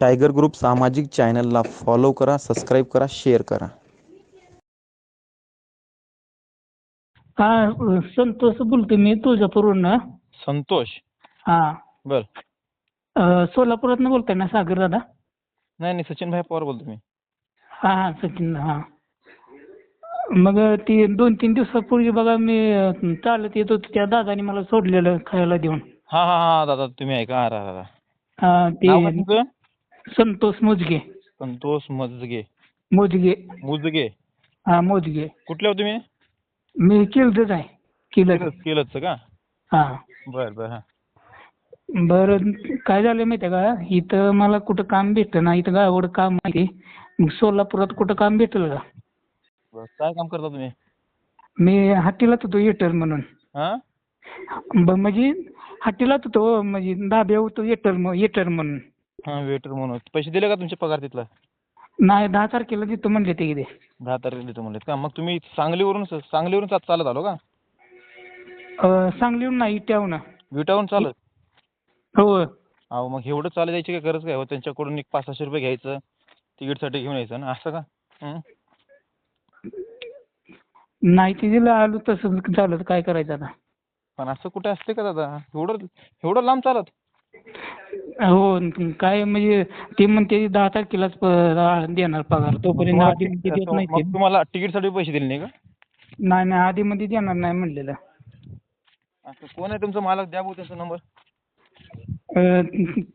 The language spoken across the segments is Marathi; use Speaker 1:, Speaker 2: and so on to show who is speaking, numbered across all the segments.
Speaker 1: टायगर ग्रुप सामाजिक चॅनलला फॉलो करा सबस्क्राईब करा शेअर करा.
Speaker 2: हा संतोष बोलतो मी तुळजापूरवरनं
Speaker 3: संतोष?
Speaker 2: हा.
Speaker 3: बर.
Speaker 2: अ, सोलापुरातनं बोलताय ना सागर दादा?
Speaker 3: नाही नाही सचिन भाई पवार बोलतो मी.
Speaker 2: हा हा सचिन हा. मग ती दोन तीन दिवसापूर्वी बघा मी चालत येत होतो त्या दादाने मला सोडलेलं खायला देऊन.
Speaker 3: हा हा हा दादा तुम्ही ऐका हा हा, हा.
Speaker 2: हा
Speaker 3: नाव काय
Speaker 2: ते
Speaker 3: तुमचं?
Speaker 2: संतोष मोजगे.
Speaker 3: संतोष मजगे.
Speaker 2: मोजगे.
Speaker 3: मुजगे.
Speaker 2: हा मोजगे.
Speaker 3: कुठले हो तुम्ही?
Speaker 2: मी किलदच आहे. किलद.
Speaker 3: केलंच का?
Speaker 2: हा.
Speaker 3: बर बर हा.
Speaker 2: बरं काय झालं माहितीये का? इथं मला कुठं काम भेटतं ना इथं गावाकडं काम आहे. मग सोलापुरात कुठं काम भेटेल का?
Speaker 3: बर काय काम करता तुम्ही?
Speaker 2: मी हाटीलाच होतो येटर म्हणून.
Speaker 3: हा?
Speaker 2: ब- म्हणजे हाटीलाच होतो म्हणजे दाब्या होतो येटर येटर म्हणून.
Speaker 3: हा वेटर म्हणून. पैसे दिले का तुमचे पगार तिथला?
Speaker 2: नाही दहा तारखेला देतो म्हणले ते इथे.
Speaker 3: दहा तारखेला देतो म्हणलेत का? मग तुम्ही सांगलीवरून सांगलीवरून चा- चालत आलो का?
Speaker 2: अं, सांगलीहून नाही त्याहून
Speaker 3: विटावरून चालत?
Speaker 2: हो.
Speaker 3: अहो मग एवढं चालत जायची काय गरज काय? हो त्यांच्याकडून एक पाच सहाशे रुपये घ्यायचं तिकीटसाठी घेऊन यायचं ना? असं का? हं?
Speaker 2: नाही ते दिलं आलो तसं झालं तर काय करायचं आता?
Speaker 3: पण असं कुठे असते का दादा? एवढं एवढं लांब चालत?
Speaker 2: हो काय म्हणजे ते म्हणते दहा तारखेलाच प- देणार पगार. तोपर्यंत
Speaker 3: तुम्हाला
Speaker 2: आधी मध्ये देत नाही ते.
Speaker 3: मग तुम्हाला तिकीटसाठी पैसे दिले नाही का?
Speaker 2: नाही नाही आधी मध्ये देणार नाही म्हणलेलं.
Speaker 3: असं कोण आहे तुमचा मालक? द्या भाऊ त्यांचा नंबर
Speaker 2: अं,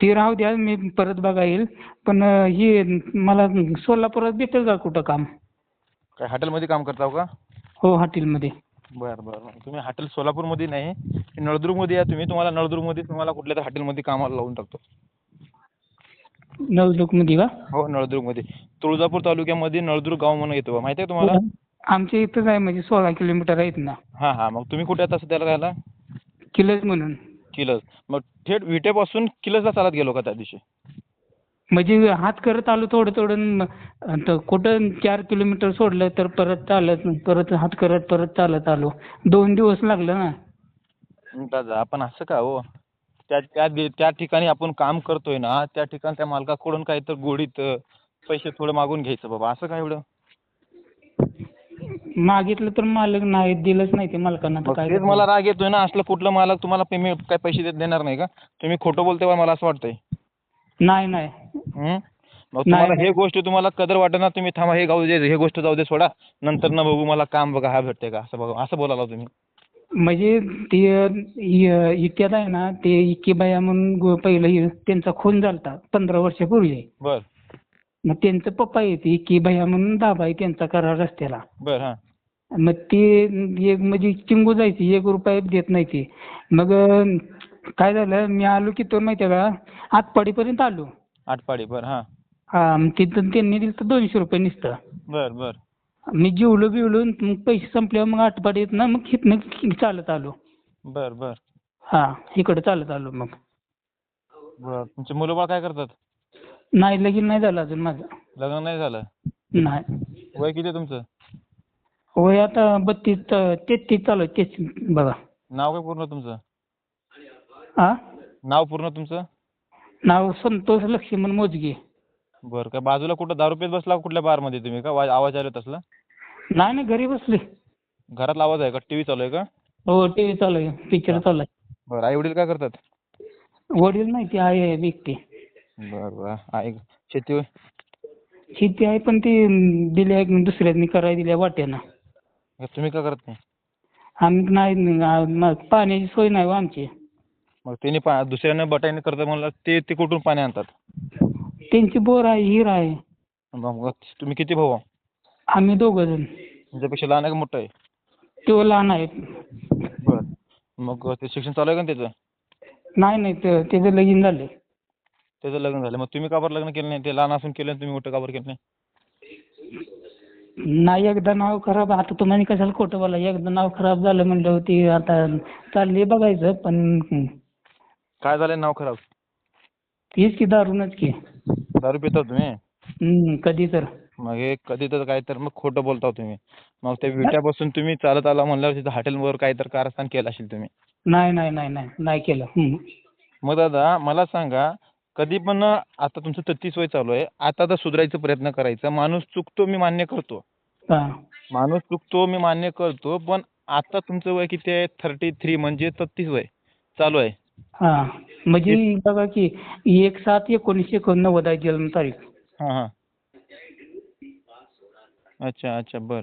Speaker 2: ते राहू द्या मी परत बघा येईल पण अं, हे मला सोलापुरात भेटेल का कुठं काम?
Speaker 3: काय हॉटेलमध्ये काम करता हो का?
Speaker 2: हो हॉटेलमध्ये
Speaker 3: बरं बरं. तुम्ही हॉटेल सोलापूरमध्ये नाही नळदुर्गमध्ये या तुम्ही. तुम्हाला नळदुर्गमध्ये तुम्हाला कुठल्या तर हॉटेलमध्ये कामाला लावून टाकतो.
Speaker 2: नवलुकमध्ये का?
Speaker 3: हो नळदुर्गमध्ये. तुळजापूर तालुक्यामध्ये नळदुर्ग गाव म्हणून येतो बा. माहिती आहे तुम्हाला?
Speaker 2: आमच्या इथंच आहे म्हणजे सोळा किलोमीटर आहेत ना.
Speaker 3: हां हां. मग तुम्ही कुठे आता सध्याला राहायला?
Speaker 2: किलज म्हणून.
Speaker 3: किलज. मग थेट विटेपासून किलजला चालत गेलो का त्या दिवशी?
Speaker 2: म्हणजे हात करत आलो थोडं थोडं तर कुठं चार किलोमीटर सोडलं तर परत चालत परत हात करत परत चालत आलो. दोन दिवस लागलं ना.
Speaker 3: दादा आपण असं का हो? त्या त्या दि- त्या ठिकाणी आपण काम करतोय ना त्या ठिकाणी त्या मालकाकडून काही तर गोडीत अं, पैसे थोडे मागून घ्यायचं बाबा असं काय एवढं?
Speaker 2: मागितलं तर मालक नाही दिलंच नाही ते मालकांना तर
Speaker 3: मग
Speaker 2: काय
Speaker 3: तेच मला राग येतोय ना असलं कुठलं मालक तुम्हाला पेमेंट काय पैसे देत देणार नाही का? तुम्ही खोटं बोलते बा मला असं वाटतंय.
Speaker 2: नाही नाही?
Speaker 3: मग तुम्हाला. हे गोष्ट तुम्हाला कदर वाटेना तुम्ही थांबा हे गाऊ दे हे गोष्ट जाऊ दे सोडा. नंतर ना बघू मला काम बघा हा भेटते का? असं बघा असं बोलायला तुम्ही.
Speaker 2: म्हणजे ते इ- इट्यात आहे ना ते इकीबाया म्हणून गो- पहिलं त्यांचा खून झालता पंधरा वर्षापूर्वी.
Speaker 3: बर.
Speaker 2: मग त्यांचं पप्पा येते इकीबाया म्हणून दाबा आहे त्यांचा करार रस्त्याला.
Speaker 3: बर हां.
Speaker 2: मग ते एक म्हणजे चिंगू जायची एक रुपया देत नाही ते. मग काय झालं मी आलो की तो माहिती आहे का आटपाडीपर्यंत आलो.
Speaker 3: आटपाडी बर हां.
Speaker 2: हा मग तिथं त्यांनी दिलं तर दोनशे रुपये नुसतं.
Speaker 3: बर बर.
Speaker 2: मी जेवलो बिवलो मग पैसे संपल्यावर मग आटपाडीत ना मग हिथनं चालत आलो.
Speaker 3: बर बर.
Speaker 2: हा इकडे चालत आलो मग.
Speaker 3: बर तुमचे मुलं बाळ काय करतात?
Speaker 2: नाही लगीन नाही झालं अजून माझं.
Speaker 3: लग्न नाही झालं?
Speaker 2: नाही.
Speaker 3: वय किती आहे तुमचं?
Speaker 2: वय आता बत्तीस तेहतीस चालू आहे तेहतीस बघा.
Speaker 3: नाव काय पूर्ण तुमचं?
Speaker 2: हा?
Speaker 3: नाव पूर्ण तुमचं?
Speaker 2: नाव संतोष लक्ष्मण मोजगे.
Speaker 3: बरं काय बाजूला कुठं दारू पेत बसला का कुठल्या बारमध्ये तुम्ही? का वा- आवाज आला तसला?
Speaker 2: नाही नाही घरी बसले.
Speaker 3: घरातला आवाज आहे का? टी व्ही चालू आहे का?
Speaker 2: हो टी व्ही चालू आहे. पिक्चर चालू आहे.
Speaker 3: बरं आई वडील काय करतात?
Speaker 2: वडील नाही ते आहे व्यक्ती
Speaker 3: बरं बरं. आहे शेती होय?
Speaker 2: शेती आहे पण ती अं, दिल्या दुसऱ्यांनी करायला दिल्या वाट्यानं.
Speaker 3: का तुम्ही का करत नाही?
Speaker 2: आम्ही नाही आ- पाण्याची सोय नाही हो आमची.
Speaker 3: मग त्यांनी पा दुसऱ्यानं बटाईने करतं म्हणलं ते ते कुठून पाणी आणतात?
Speaker 2: त्यांची बोर आहे हिर आहे.
Speaker 3: मग मग तुम्ही किती भाऊ? आहो?
Speaker 2: आम्ही दोघं जण.
Speaker 3: तुमच्यापेक्षा लहान आहे का मोठं आहे?
Speaker 2: तो लहान आहे.
Speaker 3: बरं. मग ते शिक्षण चालू आहे का त्याचं?
Speaker 2: नाही नाही ते- त्याचं लगीन झालंय.
Speaker 3: त्याचं लग्न झालं मग तुम्ही का बरं लग्न केलं नाही? ते लहान असून केलं आणि तुम्ही मोठं का बरं केलं नाही?
Speaker 2: नाही एकदा नाव खराब आता तुम्हाला कशाला खोटं बोला एकदा नाव खराब झालं म्हणलं होती आता चालली बघायचं पण
Speaker 3: काय झालं नाव खराब.
Speaker 2: तीच की दारूनच की.
Speaker 3: दारू पिता तुम्ही?
Speaker 2: हम्म, कधी तर.
Speaker 3: मग हे कधी तर काय तर मग खोटं बोलता तुम्ही. मग त्या विट्यापासून तुम्ही चालत आला म्हणल्यावर तिथं हॉटेलवर काय तर कारस्थान केलं असेल तुम्ही.
Speaker 2: नाही नाही नाही नाही नाही केलं. हम्म.
Speaker 3: मग दादा मला सांगा कधी पण आता तुमचं तेहतीस वय चालू आहे. आता तर सुधारायचा प्रयत्न करायचा. माणूस चुकतो मी मान्य करतो.
Speaker 2: हा.
Speaker 3: माणूस चुकतो मी मान्य करतो. पण आता तुमचं वय किती आहे? थर्टी थ्री म्हणजे तेहतीस वय चालू आहे.
Speaker 2: हा. म्हणजे बघा की एक सात एकोणीसशे एकोणनव्वद आहे जन्म तारीख.
Speaker 3: हां हां. अच्छा अच्छा बर.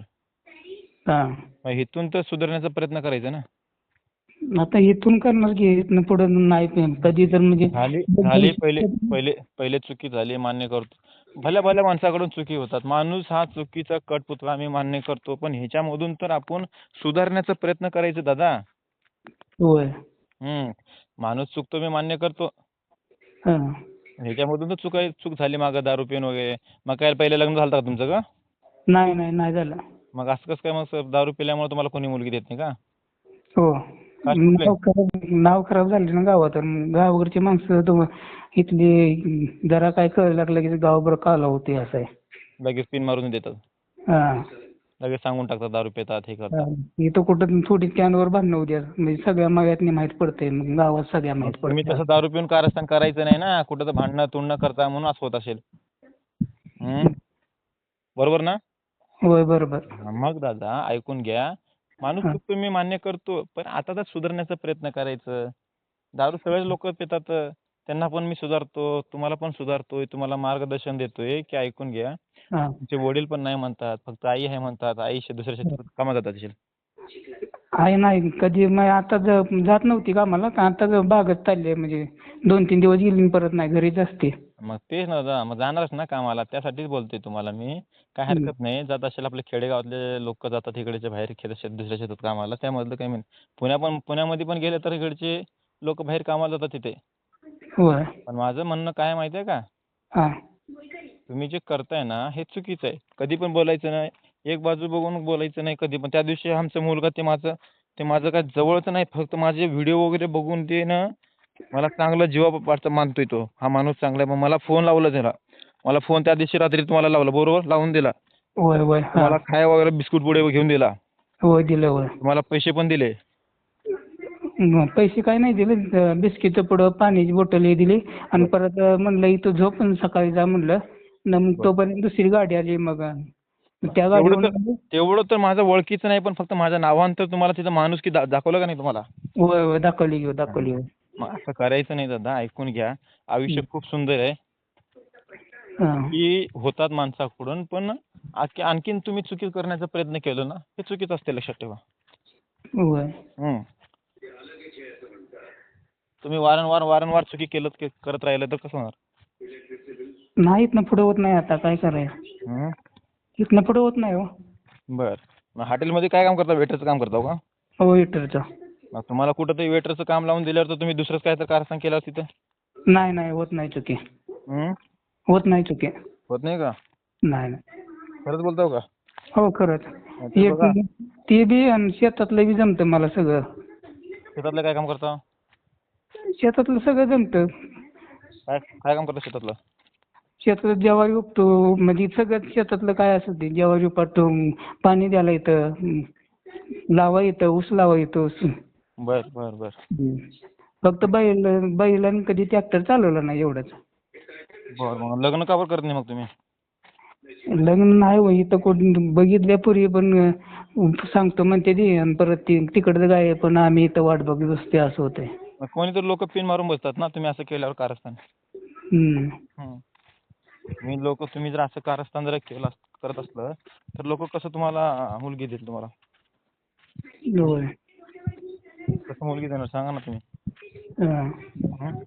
Speaker 2: हा.
Speaker 3: मग इथून तर सुधारण्याचा प्रयत्न करायचा ना?
Speaker 2: आता इथून करणार की इथनं पुढे नाही पे- कधी तर म्हणजे
Speaker 3: झाली झाली पहिले पहिले पहिले चुकी झाली मान्य करतो. भल्या भल्या माणसाकडून चुकी होतात. माणूस हा चुकीचा कटपुतळा आम्ही मान्य करतो पण ह्याच्यामधून तर आपण सुधारण्याचा प्रयत्न करायचा दादा.
Speaker 2: होय.
Speaker 3: हम्म. माणूस चुकतो मी मान्य करतो.
Speaker 2: हा.
Speaker 3: ह्याच्यामधून तर चुक चूक झाली मागं दारू पिऊन वगैरे. मग काय पहिले लग्न झालं का तुमचं का
Speaker 2: नाही नाही नाही झालं.
Speaker 3: मग असं कसं काय मग सर दारू पिल्यामुळे तुम्हाला कोणी मुलगी देत नाही का?
Speaker 2: हो? नाव खराब नाव खराब झाले ना गावात मग गावाकडची माणसं तो इथली जरा काय कळलं लागलं की गावभर काला होते असं आहे.
Speaker 3: लगेच पिन मारून देतात.
Speaker 2: हा.
Speaker 3: लगेच सांगून टाकतात दारू पितात हे करतात.
Speaker 2: इथं कुठं थोडी कॅनवर भांडणं उद्या म्हणजे सगळ्या मागातनी माहीत पडतंय मग गावात सगळ्या माहीत
Speaker 3: तुम्ही तसं दारू पिऊन कारस्थान करायचं नाही ना कुठं तर भांडणं तुंडणं करता म्हणून असं होत असेल. हम्म? बरोबर ना?
Speaker 2: होय बरोबर.
Speaker 3: मग दादा ऐकून घ्या. माणूस
Speaker 2: हा.
Speaker 3: चुकतो मी मान्य करतो पण आता तर सुधारण्याचा प्रयत्न करायचं. दारू सगळेच लोक पितात त्यांना पण मी सुधारतो तुम्हाला पण सुधारतोय तुम्हाला मार्गदर्शन देतोय की ऐकून घ्या.
Speaker 2: हा.
Speaker 3: तुमचे वडील पण नाही म्हणतात फक्त आई आहे म्हणतात आई शे- दुसऱ्या शेतात कामात जातात असेल.
Speaker 2: आहे नाही कधी मग आता ज- जात नव्हती कामाला का आता ज- बागच चालली आहे म्हणजे दोन तीन दिवस गेली आणि परत नाही घरीच असते.
Speaker 3: मग तेच ना दादा मग जाणारच ना कामाला त्यासाठीच बोलतोय तुम्हाला मी. काय
Speaker 2: हम्म.
Speaker 3: हरकत नाही जात असेल आपले खेडेगावातले लोक जातात इकडचे बाहेर खेड शेत दुसऱ्या शेतात कामाला त्यामधलं काही नाही. पुण्या पण पुण्यामध्ये पण गेले तर इकडचे लोक बाहेर कामाला जातात तिथे.
Speaker 2: होय.
Speaker 3: पण माझं म्हणणं काय आहे माहिती आहे का?
Speaker 2: हा.
Speaker 3: तुम्ही जे करताय ना हे चुकीचं आहे. कधी पण बोलायचं नाही. एक बाजू बघून बोलायचं नाही कधी पण. त्या दिवशी आमचा मुलगा ते माझं ते माझं काय जवळचं नाही. फक्त माझे व्हिडिओ वगैरे बघून ते ना मला चांगलं जीवा वाटतं मानतोय तो. हा माणूस चांगला आहे. मग मला फोन लावला त्याला. मला फोन त्या दिवशी रात्री तुम्हाला लावला. बरोबर? लावून दिला.
Speaker 2: होय होय.
Speaker 3: तुम्हाला खाय वगैरे बिस्कुट पुडे घेऊन दिला.
Speaker 2: होय दिलं होय.
Speaker 3: तुम्हाला पैसे पण दिले.
Speaker 2: पैसे काय नाही दिले. अं, बिस्किटचं पुडं पाण्याची बॉटल हे दिली. आणि परत म्हणलं इथं झोप आणि सकाळी जा म्हणलं. मग तोपर्यंत दुसरी गाडी आली मग. त्या
Speaker 3: तेवढं
Speaker 2: गाडीवर
Speaker 3: तर तेवढं तर माझं ओळखीचं नाही पण फक्त माझ्या नावानंतर तुम्हाला तिथं माणूस की दाखवलं का नाही तुम्हाला?
Speaker 2: होय होय दाखवली घेऊ दाखवली
Speaker 3: असं करायचं नाही दादा ऐकून घ्या. आयुष्य खूप सुंदर आहे.
Speaker 2: हा.
Speaker 3: की होतात माणसाकडून पण आणखी आणखीन तुम्ही चुकी करण्याचा प्रयत्न केला ना हे चुकीचं असते लक्षात ठेवा. तुम्ही वारंवार वारंवार चुकी केलं करत राहिलं तर कसं होणार?
Speaker 2: नाही इथनं पुढं होत नाही आता काय करायचं?
Speaker 3: हम्म?
Speaker 2: इथनं पुढं होत नाही हो.
Speaker 3: बर. मग हॉटेलमध्ये काय काम करता? वेटरचं काम करता का?
Speaker 2: हो वेटरचं
Speaker 3: मग तुम्हाला कुठं तरी वेटरचं काम लावून दिल्यावर तर तुम्ही दुसरंच काय तर कारस्थान केलं तिथं?
Speaker 2: नाही नाही होत नाही चुकी.
Speaker 3: हम्म?
Speaker 2: होत नाही चुकी.
Speaker 3: होत नाही का?
Speaker 2: नाही नाही.
Speaker 3: खरंच बोलताव का?
Speaker 2: हो खरंच.
Speaker 3: ते
Speaker 2: एक
Speaker 3: बघा.
Speaker 2: ते बी आणि शेतातलं बी जमतं मला सगळं.
Speaker 3: शेतातलं काय काम करता?
Speaker 2: शेतातलं सगळं जमतं.
Speaker 3: काय काय काम करता शेतातलं?
Speaker 2: शेतात ज्वारी उपतो म्हणजे सगळं शेतातलं काय असेल ते ज्वारी उपटतो पाणी द्यायला येतं. लावा येतं ऊस लावा येतो
Speaker 3: बर बर बर
Speaker 2: फक्त बैल बैलांनी कधी ट्रॅक्टर चालवला नाही एवढंच
Speaker 3: बर मग लग्न का बरं करत नाही मग तुम्ही
Speaker 2: लग्न नाही हो इथं कोण बघितल्या पूर्वी पण सांगतो म्हणते ती आणि परत ती तिकडचं काय पण आम्ही इथं वाट बघत बसते असं होतंय
Speaker 3: मग कोणी तर लोक पिन मारून बसतात ना तुम्ही असं केल्यावर कारस्थान
Speaker 2: हम्म.
Speaker 3: हम्म. तुम्ही लोक तुम्ही जर असं कारस्थान जर केलं अस- करत असलं तर लोक कसं तुम्हाला मुलगी देतील तुम्हाला?
Speaker 2: होय.
Speaker 3: कसं मुलगी देणार? सांगा ना तुम्ही.
Speaker 2: हा.
Speaker 3: हं?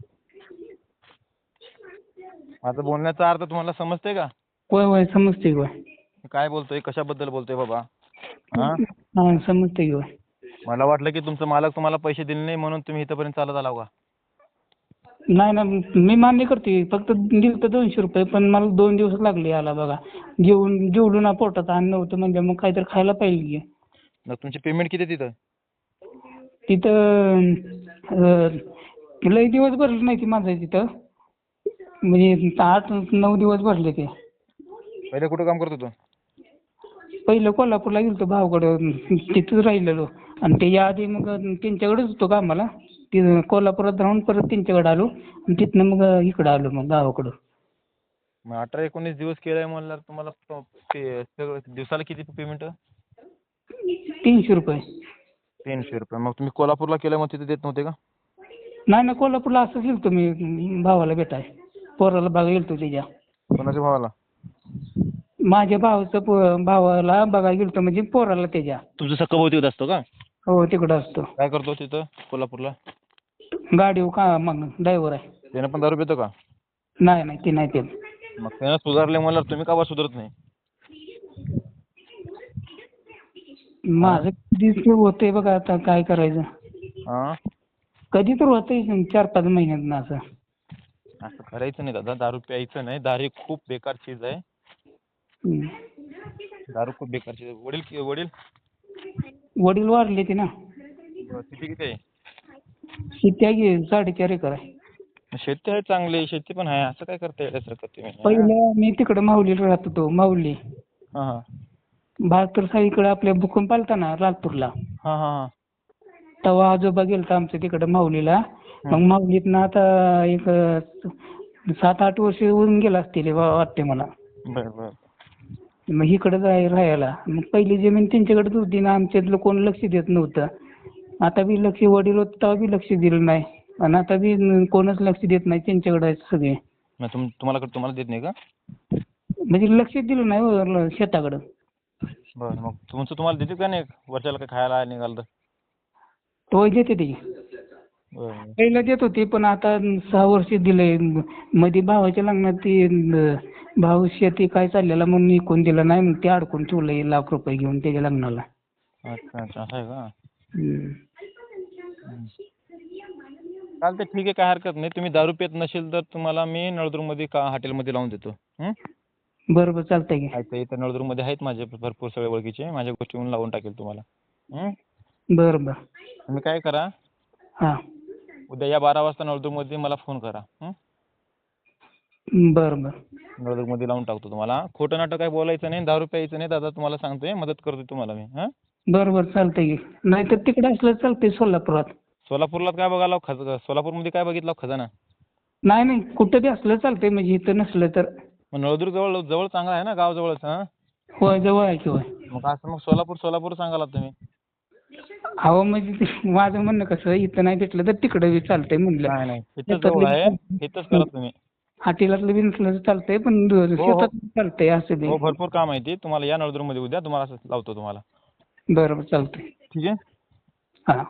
Speaker 3: माझं बोलण्याचा अर्थ तुम्हाला समजते का?
Speaker 2: होय होय समजते की होय.
Speaker 3: काय बोलतोय कशाबद्दल बोलतोय बाबा? हा?
Speaker 2: हा समजते की होय.
Speaker 3: मला वाटलं की तुमचा मालक तुम्हाला पैसे दिले नाही म्हणून तुम्ही इथपर्यंत चालत आला का
Speaker 2: नाही ना मी मान्य करते फक्त दिलं तर दोनशे रुपये पण मला दोन दिवस लागले याला बघा. जेवून जेवलो ना पोटात अन्न नव्हतं म्हणजे मग काहीतरी खायला पाहिजे की.
Speaker 3: मग तुमची पेमेंट किती आहे तिथं?
Speaker 2: तिथं अं, लई दिवस भरले नाही ती माझं तिथं. म्हणजे आठ नऊ दिवस भरले ते.
Speaker 3: पहिले कुठं काम करत होतो?
Speaker 2: पहिलं कोल्हापूरला गेलतो भावाकडं तिथंच राहिलेलो. आणि ते याआधी मग त्यांच्याकडेच होतो कामाला. ति कोल्हापुरात राहून परत त्यांच्याकडे आलो. आणि तिथनं मग इकडं आलो मग गावाकडं.
Speaker 3: मग अठरा एकोणीस दिवस केलंय म्हणल्यावर तुम्हाला प- सगळं दिवसाला किती पेमेंट
Speaker 2: तीनशे रुपये.
Speaker 3: तीनशे रुपये. मग तुम्ही कोल्हापूरला केलं मग तिथे देत नव्हते का?
Speaker 2: नाही ना कोल्हापूरला असंच गेलतो मी. भावाला भेटाय. पोराला बघायला गेलतो त्याच्या.
Speaker 3: कोणाच्या भावाला?
Speaker 2: माझ्या भावाचं पो- भावाला बघायला गेलतो म्हणजे पोराला त्याच्या.
Speaker 3: तुमचं सक्का भाऊ तिथं असतो का?
Speaker 2: हो तिकडं असतो.
Speaker 3: काय करतो तिथं कोल्हापूरला?
Speaker 2: गाडीवर का मग ड्रायव्हर आहे.
Speaker 3: त्यानं पण दारू पितो का?
Speaker 2: नाही नाही ते नाही ते
Speaker 3: मग त्यानं सुधारले म्हणल्यावर तुम्ही का बा सुधारत नाही?
Speaker 2: माझं कधी तर होतंय बघा आता काय करायचं.
Speaker 3: हां?
Speaker 2: कधी तर होतंय चार पाच महिन्यात असं.
Speaker 3: असं करायचं नाही दादा दारू प्यायचं नाही. दारू ही खूप बेकार चीज आहे.
Speaker 2: हम्म.
Speaker 3: दारू खूप बेकार चीज आहे. वडील कि- वडील?
Speaker 2: वडील वारले ते ना.
Speaker 3: किती किती आहे?
Speaker 2: शेती आहे की एकर आहे
Speaker 3: शेती आहे चांगली शेती पण आहे. असं काय करता येण्यासारखं तुम्ही?
Speaker 2: पहिलं मी तिकडं माहुलीला राहत होतो माहुली
Speaker 3: हां हां.
Speaker 2: बहात्तर सालीकडे आपल्या भूकंप आलता ना लालपूरला
Speaker 3: हां हां हां.
Speaker 2: तेव्हा आजोबा गेलता आमच्या तिकडं माहुलीला मग माहुलीतनं आता एक सात आठ वर्ष होऊन गेला असतील वा- वाटते मला.
Speaker 3: बरं बरं.
Speaker 2: मग इकडं राहायला. मग पहिली जमीन त्यांच्याकडेच होती ना आमच्यातलं कोण लक्ष देत नव्हतं. आता बी लक्ष वडील होते तेव्हा बी लक्ष दिलं नाही. आणि आता बी न- कोणच लक्ष देत नाही त्यांच्याकडे आहेत सगळे.
Speaker 3: मग तुम तुम्हाला तुम्हाला देत नाही का?
Speaker 2: म्हणजे लक्ष दिलं नाही हो शेताकडं.
Speaker 3: बरं मग तुमचं तुम्हाला देते का नाही? वर्षाला काय खायला निघालं तर?
Speaker 2: तो देते ते.
Speaker 3: बरं.
Speaker 2: पहिलं देत होते पण आता सहा वर्ष दिलंय म- मध्ये भावाच्या लग्नात ते न- भाऊ शेती काय चाललेला म्हणून विकून दिलं नाही मग ते अडकून ठेवलंय लाख रुपये घेऊन त्याच्या लग्नाला.
Speaker 3: अच्छा अच्छा असं आहे का?
Speaker 2: हम्म.
Speaker 3: चालतंय ठीक आहे काय हरकत नाही. तुम्ही दारू पित नसेल तर तुम्हाला मी नळदुर्गमध्ये का हॉटेलमध्ये लावून देतो. हं?
Speaker 2: बरं बरं चालतंय की.
Speaker 3: आहेत इथं आहेत माझे भरपूर सगळे ओळखीचे. माझ्या गोष्टी येऊन लावून टाकेल तुम्हाला. हं?
Speaker 2: बरं बरं
Speaker 3: तुम्ही काय करा?
Speaker 2: हां.
Speaker 3: उद्या या बारा वाजता नळदुर्गमध्ये मला फोन करा. हं?
Speaker 2: बरं बरं
Speaker 3: नळदुर्गमध्ये लावून टाकतो तुम्हाला. खोटं नाटक काय बोलायचं नाही दारू प्यायचं नाही दादा तुम्हाला सांगतोय मदत करतोय तुम्हाला मी. हां?
Speaker 2: बरं बरं चालतंय की. नाहीतर तिकडे असलं चालतंय सोलापुरात.
Speaker 3: सोलापूरला काय बघायला खज सोलापूरमध्ये काय बघितलं खजाना?
Speaker 2: नाही नाही कुठं बी असलं चालतंय म्हणजे इथं नसलं तर.
Speaker 3: मग नळदुर्ग जवळ जवळ चांगला आहे ना गाव जवळच हां?
Speaker 2: होय जवळ आहे की होय.
Speaker 3: मग असं मग सोलापूर सोलापूर सांगाला तुम्ही.
Speaker 2: अहो म्हणजे ते माझं म्हणणं कसं इथं नाही भेटलं तर तिकडं बी चालतंय म्हणलं.
Speaker 3: नाही नाही जवळ आहे
Speaker 2: बी-
Speaker 3: इथंच करा तुम्ही.
Speaker 2: हाटेलातलं बी नसलं तर चालतंय पण दु- शेतात चालतंय असं
Speaker 3: हो
Speaker 2: बी
Speaker 3: भरपूर काम आहे ते. तुम्हाला या नळदुर्गमध्ये उद्या तुम्हाला असं लावतो तुम्हाला.
Speaker 2: बरं बरं चालतंय.
Speaker 3: ठीक आहे.
Speaker 2: हां.